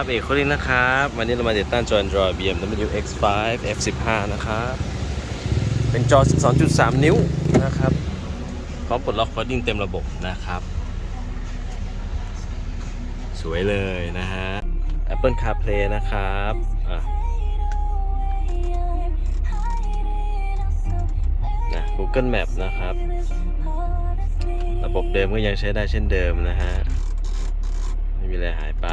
ครับเอกโคลินนะครับ วันนี้เรามาติดตั้งจอ Android BMW X5 F15 นะครับ เป็นจอ 12.3 นิ้วนะครับพร้อมปลดล็อก Coding เต็มระบบนะครับ สวยเลยนะฮะ Apple CarPlay นะครับนะ Google Map นะครับ ระบบเดิมก็ยังใช้ได้เช่นเดิมนะฮะ ไม่มีอะไรหายไป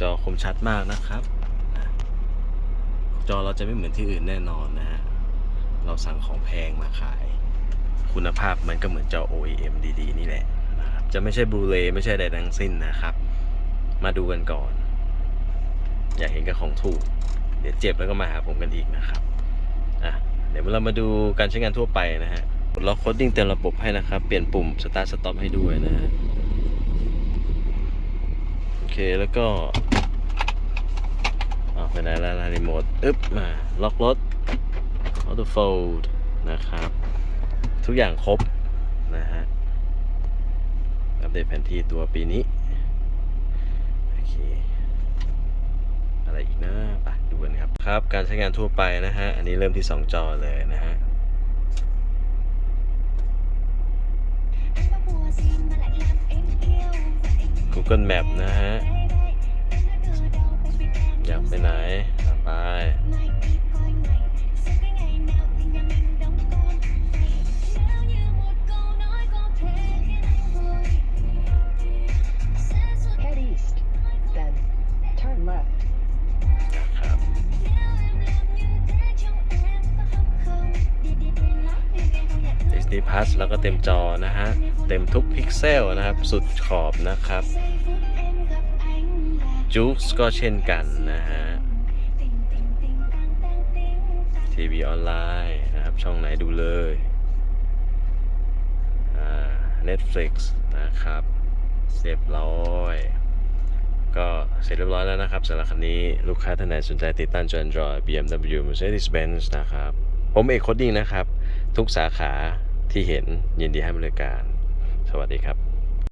จอคมชัดมากนะครับ จอเราจะไม่เหมือนที่อื่นแน่นอนนะฮะ เราสั่งของแพงมาขาย คุณภาพมันก็เหมือนจอ OEM ดีๆ นี่แหละนะครับ จะไม่ใช่บลูเรย์ไม่ใช่ใดทั้งสิ้นนะครับ มาดูกันก่อน อยากเห็นกับของถูก เดี๋ยวเจ็บแล้วก็มาหาผมกันอีกนะครับ อะ เดี๋ยวเรามาดูการใช้งานทั่วไปนะฮะปลดล็อกโคดดิ้งเต็มระบบให้นะครับ เปลี่ยนปุ่ม Start Stop ให้ด้วยนะฮะ โอเค แล้วก็ ออกไปไหนแล้วรีโมทอึ๊บมาล็อกรถ Auto Fold นะครับ ทุกอย่างครบนะฮะ อัปเดตแผนที่ตัวปีนี้ โอเค อะไรอีกนะไปดูกันครับ ครับ การใช้งานทั่วไปนะฮะ อันนี้เริ่มที่ 2 จอเลยนะฮะ Google Map นะฮะ อยากไปไหนอะไป Head east, then turn left. นะครับ HD Plus แล้วก็เต็มจอนะฮะ เต็มทุกพิกเซลนะครับ สุดขอบนะครับ จู๊กก็เช่นกันนะฮะ ทีวีออนไลน์นะครับ ช่องไหนดูเลยอ่า Netflix นะครับ เสรียบร้อย ก็เสร็จเรียบร้อยแล้วนะครับสำหรับคันนี้ลูกค้าท่านไหนสนใจติดตั้งจอ Android BMW Mercedes-Benz นะครับ ผมเอกโคดดิ้งนะครับ ทุกสาขาที่เห็นยินดีให้บริการ สวัสดีครับ